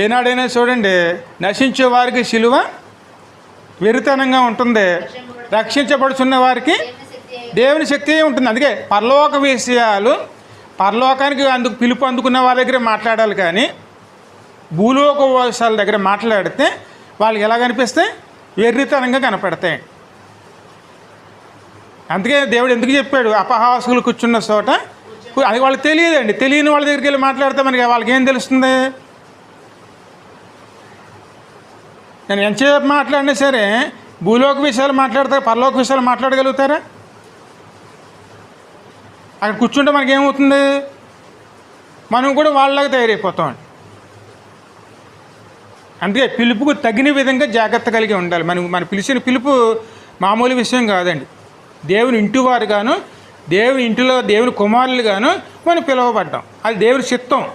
ఏనాడైనా చూడండి నశించే వారికి శిలువ వెరితనంగా ఉంటుంది. రక్షించబడుచున్న వారికి దేవుని శక్తి ఉంటుంది. అందుకే పరలోక విషయాలు పరలోకానికి అందుకు పిలుపు అందుకున్న వాళ్ళ దగ్గర మాట్లాడాలి కానీ భూలోక విషయాల దగ్గర మాట్లాడితే వాళ్ళకి ఎలా కనిపిస్తే? వెర్రితనంగా కనపడతాయి. అందుకే దేవుడు ఎందుకు చెప్పాడు? అపహాసులు కూర్చున్న చోట అది వాళ్ళకి తెలియదండి. తెలియని వాళ్ళ దగ్గరికి వెళ్ళి మాట్లాడితే మనకి వాళ్ళకి ఏం తెలుస్తుంది? నేను ఎంతసేపు మాట్లాడినా సరే భూలోక విషయాలు మాట్లాడతారు? పరలోక విషయాలు మాట్లాడగలుగుతారా? అక్కడ కూర్చుంటే మనకి ఏమవుతుంది మనం కూడా వాళ్ళలాగా తయారైపోతాం. అందుకే పిలుపుకు తగిన విధంగా జాగ్రత్త కలిగి ఉండాలి. మనం మన పిలిచిన పిలుపు మామూలు విషయం కాదండి. దేవుని ఇంటి గాను దేవుని ఇంటిలో దేవుని కుమారులు గాను మనం పిలువబడ్డాం. అది దేవుని చిత్తం.